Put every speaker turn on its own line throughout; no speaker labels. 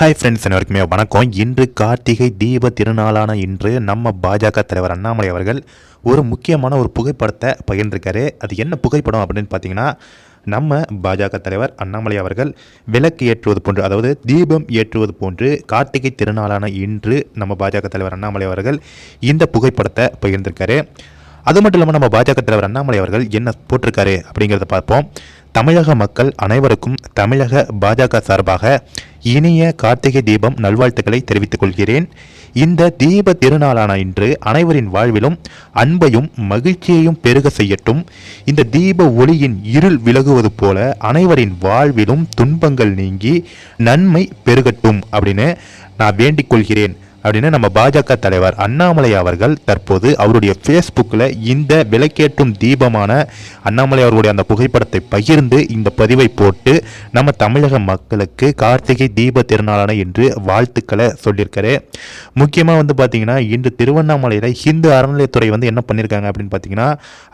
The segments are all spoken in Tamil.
ஹாய் ஃப்ரெண்ட்ஸ் அனைவருக்குமே வணக்கம். இன்று கார்த்திகை தீப திருநாளான இன்று நம்ம பாஜக தலைவர் அண்ணாமலை அவர்கள் ஒரு முக்கியமான ஒரு புகைப்படத்தை பகிர்ந்திருக்காரு. அது என்ன புகைப்படம் அப்படின்னு பார்த்தீங்கன்னா நம்ம பாஜக தலைவர் அண்ணாமலை அவர்கள் விளக்கு ஏற்றுவது போன்று அதாவது தீபம் ஏற்றுவது போன்று கார்த்திகை திருநாளான இன்று நம்ம பாஜக தலைவர் அண்ணாமலை அவர்கள் இந்த புகைப்படத்தை பகிர்ந்திருக்காரு. அது மட்டும் இல்லாமல் நம்ம பாஜக தலைவர் அண்ணாமலை அவர்கள் என்ன போட்டிருக்காரு அப்படிங்கிறத பார்ப்போம். தமிழக மக்கள் அனைவருக்கும் தமிழக பாஜக சார்பாக இனிய கார்த்திகை தீபம் நல்வாழ்த்துக்களை தெரிவித்துக் கொள்கிறேன். இந்த தீப திருநாளான இன்று அனைவரின் வாழ்விலும் அன்பையும் மகிழ்ச்சியையும் பெருக செய்யட்டும். இந்த தீப ஒளியின் இருள் விலகுவது போல அனைவரின் வாழ்விலும் துன்பங்கள் நீங்கி நன்மை பெருகட்டும் அப்படின்னு நான் வேண்டிக் கொள்கிறேன். அப்படின்னு நம்ம பாஜக தலைவர் அண்ணாமலை அவர்கள் தற்போது அவருடைய ஃபேஸ்புக்கில் இந்த விலைக்கேற்றும் தீபமான அண்ணாமலை அவர்களுடைய அந்த புகைப்படத்தை பகிர்ந்து இந்த பதிவை போட்டு நம்ம தமிழக மக்களுக்கு கார்த்திகை தீப திருநாளான என்று வாழ்த்துக்களை சொல்லியிருக்காரு. முக்கியமாக வந்து பார்த்தீங்கன்னா இன்று திருவண்ணாமலையில் ஹிந்து அறநிலையத்துறை வந்து என்ன பண்ணியிருக்காங்க அப்படின்னு பார்த்தீங்கன்னா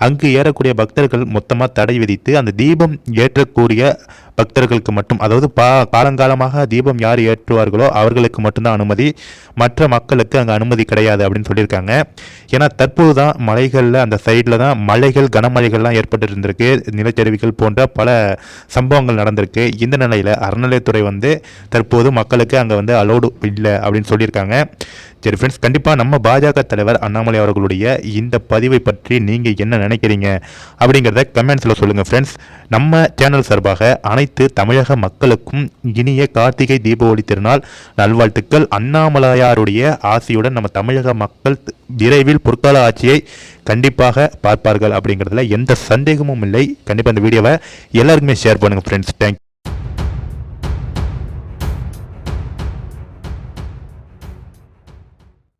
அங்கு ஏறக்கூடிய பக்தர்கள் மொத்தமாக தடை விதித்து அந்த தீபம் ஏற்றக்கூடிய பக்தர்களுக்கு மட்டும் அதாவது பா காலங்காலமாக தீபம் யார் ஏற்றுவார்களோ அவர்களுக்கு மட்டும்தான் அனுமதி. மற்ற மக்களுக்கு அங்கே அனுமதி கிடையாது அப்படின்னு சொல்லியிருக்காங்க. ஏன்னா தற்போது தான் மலைகளில் அந்த சைடில் தான் மலைகள் கனமழைகள்லாம் ஏற்பட்டு இருந்திருக்கு நிலச்சரிவுகள் போன்ற பல சம்பவங்கள் நடந்திருக்கு. இந்த நிலையில் அறநிலையத்துறை வந்து தற்போது மக்களுக்கு அங்கே வந்து அலோடு இல்லை அப்படின்னு சொல்லியிருக்காங்க. சரி ஃப்ரெண்ட்ஸ் கண்டிப்பாக நம்ம பாஜக தலைவர் அண்ணாமலை அவர்களுடைய இந்த பதிவை பற்றி நீங்கள் என்ன நினைக்கிறீங்க அப்படிங்கிறத கமெண்ட்ஸில் சொல்லுங்கள் ஃப்ரெண்ட்ஸ் நம்ம சேனல் சார்பாக அனைத்து தமிழக மக்களுக்கும் இனிய கார்த்திகை தீபாவளி திருநாள் நல்வாழ்த்துக்கள். அண்ணாமலையாருடைய ஆசையுடன் நம்ம தமிழக மக்கள் விரைவில் பொற்கால ஆட்சியை கண்டிப்பாக பார்ப்பார்கள் அப்படிங்கிறதுல எந்த சந்தேகமும் இல்லை. கண்டிப்பாக இந்த வீடியோவை எல்லாருக்குமே ஷேர் பண்ணுங்கள் ஃப்ரெண்ட்ஸ் தேங்க்